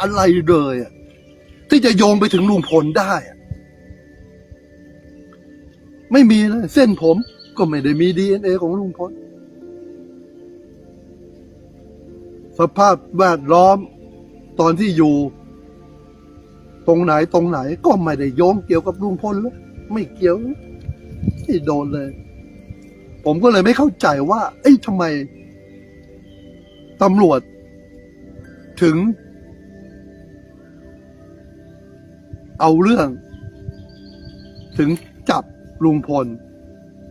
อะไรเลยอะที่จะโยงไปถึงลุงพลได้ ไม่มีเลยเส้นผมก็ไม่ได้มีดีเอ็นเอของลุงพล สภาพแวดล้อมตอนที่อยู่ ตรงไหนตรงไหนก็ไม่ได้โยงเกี่ยวกับลุงพลเลยไม่เกี่ยวไม่โดนเลย ผมก็เลยไม่เข้าใจว่า เอ้ยทำไมตำรวจถึง เอาเรื่อง ถึงจับลุงพล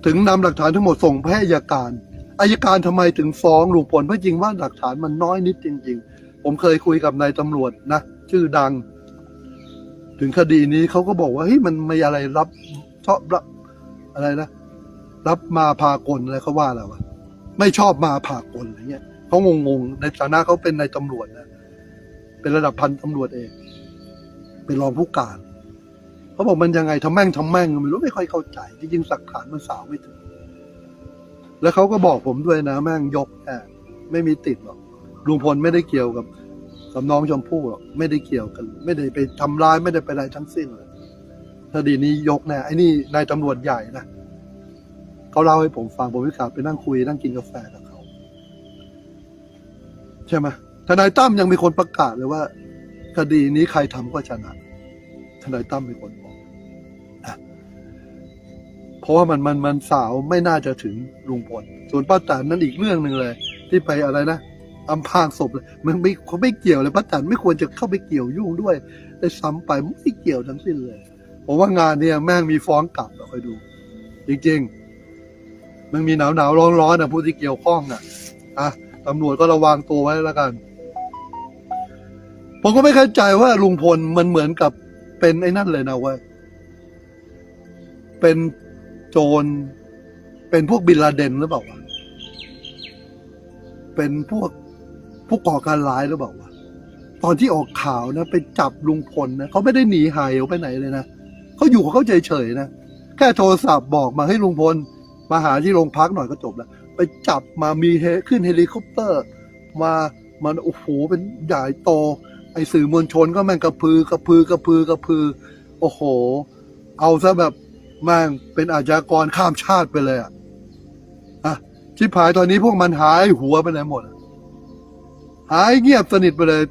ถึงนำหลักฐานทั้งหมดส่งไปให้อัยการอายการทำไมถึงฟ้องลุงพลเพราะจริงว่าหลักฐานมันน้อยนิดจริง ๆ ผมเคยคุยกับนายตำรวจนะชื่อดัง ถึงคดีนี้เขาก็บอกว่าเฮ้ยมันไม่อะไรรับชอบรับอะไรนะรับมาพากลอะไรเขาว่าอะไรวะไม่ชอบมาพากลอะไรเงี้ยเขางงๆในฐานะเขาเป็นนายตำรวจนะเป็นระดับพันตำรวจเอง เป็นรองผู้การเขาบอกมันยังไงทำแม่งทำแม่งไม่รู้ไม่ค่อยเข้าใจจริงๆสักฐานมันสาวไม่ถึง แล้วเขาก็บอกผมด้วยนะแม่งยกแอบไม่มีติดหรอกลุงพลไม่ได้เกี่ยวกับกับน้องชมพู่หรอกไม่ได้เกี่ยวกัน ไม่ได้ไปทำร้ายไม่ได้ไปอะไรทั้งสิ้นเลยคดีนี้ยกแน่ไอ้นี่นายตำรวจใหญ่นะเขาเล่าให้ผมฟังผมวิกาไปนั่งคุยนั่งกินกาแฟกับเขาใช่ไหมทนายตั้มยังมีคนประกาศเลยว่า คดีนี้ใครทำก็ชนะทนายตั้มเป็นคนบอกนะเพราะว่ามันมันมันสาวไม่น่าจะถึงลุงพลส่วนป้าแตนนั้นอีกเรื่องหนึ่งเลย ที่ไปอะไรนะอำพรางศพเลยมันไม่เขาไม่เกี่ยวเลยป้าแตนไม่ควรจะเข้าไปเกี่ยวยุ่งด้วยได้ซ้ำไปไม่เกี่ยวทั้งสิ้นเลยผมว่างานเนี่ยแม่งมีฟ้องกลับเราคอยดู จริงๆ มันมีหนาวหนาวร้อนร้อนๆนะผู้ที่เกี่ยวข้องอะอะตำรวจก็ระวังตัวไว้แล้วกัน ผมก็ไม่เข้าใจว่าลุงพลมันเหมือนกับเป็นไอ้นั่นเลยนะเว่าเป็นโจร เป็นพวกบินลาเดนหรือเปล่าวะเป็นพวกผู้ก่อการร้ายหรือเปล่าวะตอนที่ออกข่าวนะไปจับลุงพลนะเขาไม่ได้หนีหายไปไหนเลยนะเขาอยู่ของเขาเฉยๆนะแค่โทรศัพท์บอกมาให้ลุงพลมาหาที่โรงพักหน่อยก็จบแล้วไปจับมามีเฮขึ้นเฮลิคอปเตอร์ มามันโอ้โหเป็นใหญ่โต ไอสื่อมวลชนก็แม่งกระพือกระพือกระพือกระพือ โอ้โห เอาซะแบบแม่งเป็นอาชญากรข้ามชาติไปเลยอะอะชิบหายตอนนี้พวกมันหายหัวไปไหนหมด หายเงียบสนิทไปเลย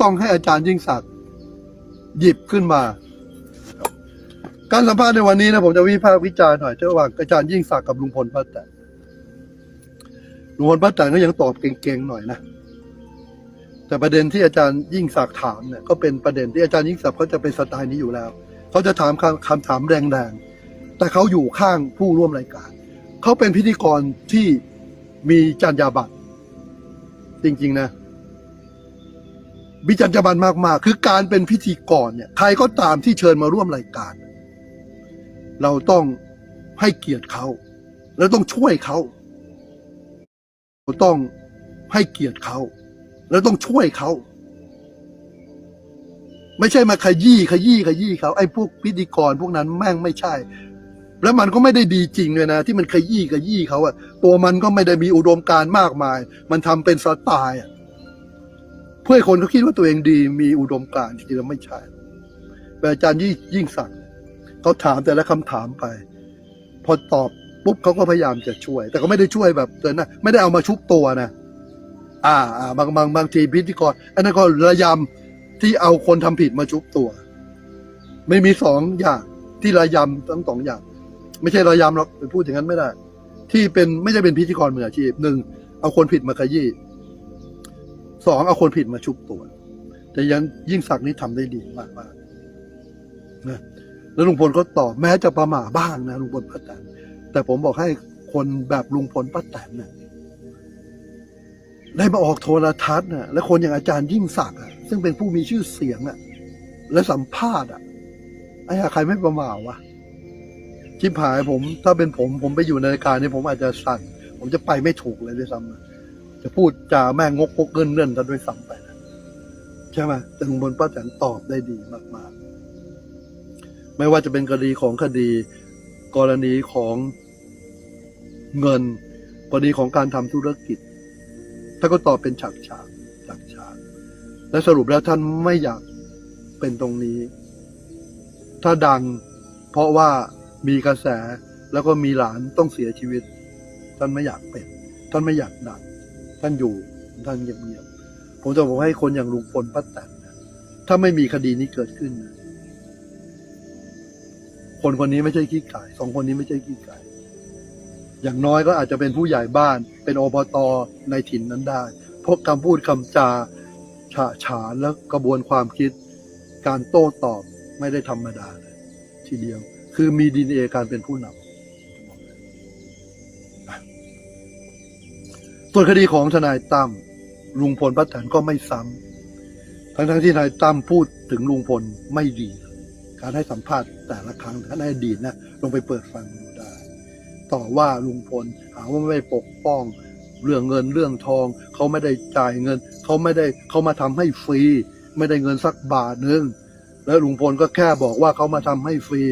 ต้องให้อาจารย์ยิ่งศักดิ์หยิบขึ้นมา การสัมภาษณ์ในวันนี้นะผมจะวิพากษ์วิจารณ์หน่อยระหว่างอาจารย์ยิ่งศักดิ์กับลุงพลป้าแตนลุงพลป้าแตนก็ยังตอบเก่งๆหน่อยนะ แต่ประเด็นที่อาจารย์ยิ่งศักดิ์ถามเนี่ยก็เป็นประเด็นที่อาจารย์ยิ่งศักดิ์เขาจะเป็นสไตล์นี้อยู่แล้ว เขาจะถามคำคำถามแรงๆ แต่เขาอยู่ข้างผู้ร่วมรายการ เขาเป็นพิธีกรที่มีจรรยาบรรณจริง ๆ นะมีจรรยาบรรณมากๆ คือการเป็นพิธีกรเนี่ย ใครก็ตามที่เชิญมาร่วมรายการ เราต้องให้เกียรติเขา แล้วต้องช่วยเขา เราต้องให้เกียรติเขา แล้วต้องช่วยเขา ไม่ใช่มาขยี้ขยี้ขยี้เขาไอ้พวกพิธีกรพวกนั้นแม่งไม่ใช่ แล้วมันก็ไม่ได้ดีจริงเลยนะ ที่มันขยี้ขยี้เขาอะตัวมันก็ไม่ได้มีอุดมการมากมาย มันทำเป็นสไตล์อะเพื่อคนเขาคิดว่าตัวเองดีมีอุดมการจริงๆแล้วไม่ใช่แต่อาจารย์ยิ่งยิ่งสั่งเขาถามแต่ละคำถามไป พอตอบปุ๊บเขาก็พยายามจะช่วย แต่ก็ไม่ได้ช่วยแบบเดินนะไม่ได้เอามาชุบตัวนะ อ่าอ่าบางบางบางทีพิธีกรอันนั้นก็ระยำที่เอาคนทำผิดมาชุบตัว ไม่มีสองอย่างที่ระยำทั้งสองอย่าง ไม่ใช่ระยำหรอกไปพูดอย่างนั้นไม่ได้ ที่เป็นไม่ใช่เป็นพิธีกรมืออาชีพหนึ่งเอาคนผิดมาขยี้สองเอาคนผิดมาชุบตัว แต่ยังยิ่งศักดิ์นี่ทำได้ดีมากมากๆนะแล้วลุงพลก็ตอบแม้จะประหม่าบ้างนะลุงพลป้าแตนแต่ผมบอกให้คนแบบลุงพลป้าแตนเนี่ย ได้มาออกโทรทัศน์นะและคนอย่างอาจารย์ยิ่งศักดิ์อะซึ่งเป็นผู้มีชื่อเสียงอะและสัมภาษณ์อะไอ้ใครไม่ประมาทวะชิบหายผม ถ้าเป็นผม ผมไปอยู่ในรายการนี้ผมอาจจะสั่น ผมจะไปไม่ถูกเลยด้วยซ้ำจะพูดจาแม่งงกกเงินเงินกันด้วยซ้ำไปนะใช่ไหมแต่ลุงพลป้าแตนตอบได้ดีมากๆ ไม่ว่าจะเป็นคดีของคดี กรณีของเงินกรณีของการทำธุรกิจ ถ้าก็ตอบเป็นฉากฉากฉากฉากและสรุปแล้วท่านไม่อยากเป็นตรงนี้ ถ้าดังเพราะว่ามีกระแสแล้วก็มีหลานต้องเสียชีวิต ท่านไม่อยากเป็น ท่านไม่อยากดังท่านอยู่ท่านเงียบๆผมจะบอกให้คนอย่างลุงพลป้าแตนนะถ้าไม่มีคดีนี้เกิดขึ้น คนคนนี้ไม่ใช่ขี้ไก่สองคนนี้ไม่ใช่ขี้ไก่ อย่างน้อยก็อาจจะเป็นผู้ใหญ่บ้าน เป็นอบตในถิ่นนั้นได้เพราะคำพูดคำจาฉะฉานและกระบวนความคิด การโต้ตอบไม่ได้ธรรมดาเลยทีเดียว คือมีดีเอการเป็นผู้นำส่วนคดีของทนายตั้มลุงพลป้าแตนก็ไม่ซ้ำทั้งๆที่ทนายตั้มพูดถึงลุงพลไม่ดี การให้สัมภาษณ์แต่ละครั้งถ้านอดีตนะลงไปเปิดฟังดูได้ ต่อว่าลุงพลหาว่าไม่ปกป้อง เรื่องเงินเรื่องทอง เขาไม่ได้จ่ายเงิน เขาไม่ได้เขามาทำให้ฟรี ไม่ได้เงินสักบาทนึงแล้วลุงพลก็แค่บอกว่าเขามาทำให้ฟรี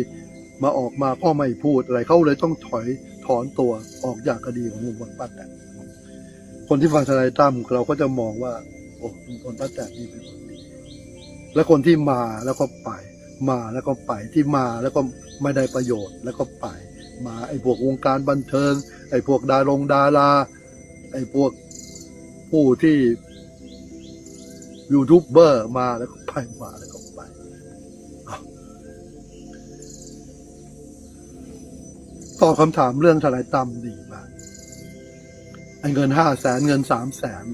มาออกมาก็ไม่พูดอะไรเขาเลยต้องถอยถอนตัวออกจากคดีของลุงพลป้าแตนคนที่ฟังทนายตั้มเราก็จะมองว่าโอ้ลุงพลป้าแตนนี่เป็นคนดีและคนที่มาแล้วก็ไป มาแล้วก็ไปที่มาแล้วก็ไม่ได้ประโยชน์แล้วก็ไป มาไอ้พวกวงการบันเทิง ไอ้พวกดารงดารา ไอ้พวกผู้ที่ยูทูบเบอร์มาแล้วก็ไปมาแล้วก็ไปอตอบคำถามเรื่องทนายตั้มดีมากไอ้เงินห้าแสนเงินสามแสน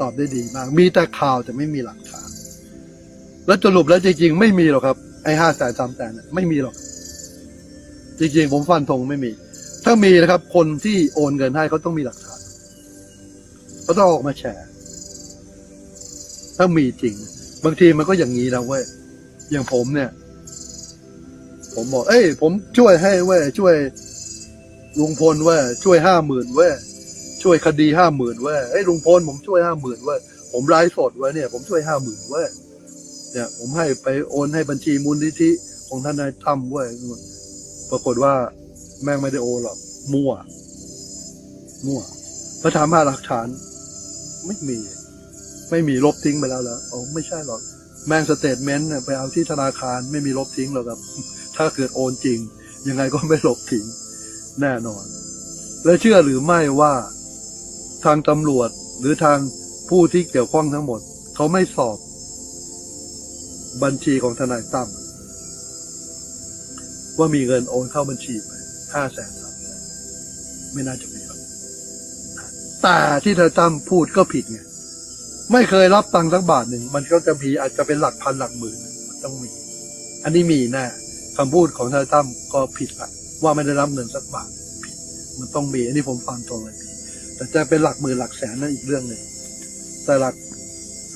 ตอบได้ดีมาก มีแต่ข่าวแต่ไม่มีหลักฐาน แล้วสรุปแล้วจริงๆ ไม่มีหรอกครับ ไอ้ห้าแสนสามแสนไม่มีหรอก จริงๆผมฟันธงไม่มี ถ้ามีนะครับ คนที่โอนเงินให้เขาต้องมีหลักฐานเขาต้องออกมาแฉถ้ามีจริง บางทีมันก็อย่างนี้นะเว้ยอย่างผมเนี่ย ผมบอก เอ้ย ผมช่วยให้เว้ยช่วยลุงพลเว้ยช่วยห้าหมื่นเว้ยช่วยคดีห้าหมื่นเว้ยเอ้ยลุงพลผมช่วยห้าหมื่นเว้ยผมไลฟ์สดไว้ยเนี่ย ผมช่วยห้าหมื่นเว้ยเนี่ย ผมให้ไปโอนให้บัญชีมูลนิธิของทนนายตั้มเว้ย ปรากฏว่าแม่งไม่ได้โอนหรอกมั่ว มั่วพอถามหาหลักฐาน ไม่มี ไม่มีลบทิ้งไปแล้วเหรออ๋อไม่ใช่หรอก แม่งสเตทเมนต์ไปเอาที่ธนาคารไม่มีลบทิ้งหรอกครับ ถ้าเกิดโอนจริง ยังไงก็ไม่ลบทิ้ง แน่นอน และเชื่อหรือไม่ว่าทางตำรวจหรือทางผู้ที่เกี่ยวข้องทั้งหมด เขาไม่สอบ บัญชีของทนายตั้ม ว่ามีเงินโอนเข้าบัญชีไปห้าแสนสามแสนไม่น่าจะมีหรอกแต่ที่ทนายตั้มพูดก็ผิดไงไม่เคยรับตังค์สักบาทหนึ่ง มันก็จะมีอาจจะเป็นหลักพันหลักหมื่นมันต้องมี อันนี้มีแน่คำพูดของทนายตั้มก็ผิดละว่าไม่ได้รับเงินสักบาทผิดมันต้องมี อันนี้ผมฟังตรงเลยแต่จะเป็นหลักหมื่นหลักแสนนั่นอีกเรื่องหนึ่งแต่หลัก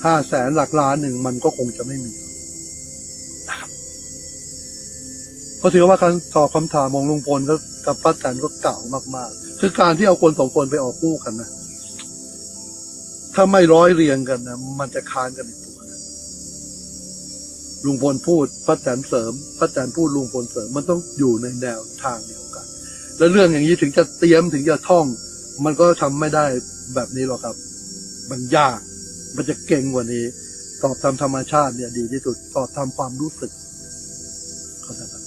ห้าแสนหลักล้านหนึ่งมันก็คงจะไม่มี เพราะถือว่าการตอบคำถามของลุงพลก็กับป้าแตนก็เก่ามากๆ คือการที่เอาคนสองคนไปออกคู่กันนะถ้าไม่ร้อยเรียงกันนะมันจะค้านกันอีกตัวนะลุงพลพูดป้าแตนเสริมป้าแตนพูดลุงพลเสริม มันต้องอยู่ในแนวทางเดียวกัน แล้วเรื่องอย่างนี้ถึงจะเตรียมถึงจะท่อง มันก็ทำไม่ได้แบบนี้หรอกครับ มันยาก มันจะเก่งกว่านี้ ตอบตามธรรมชาติเนี่ยดีที่สุด ตอบตามความรู้สึกเข้าใจไหม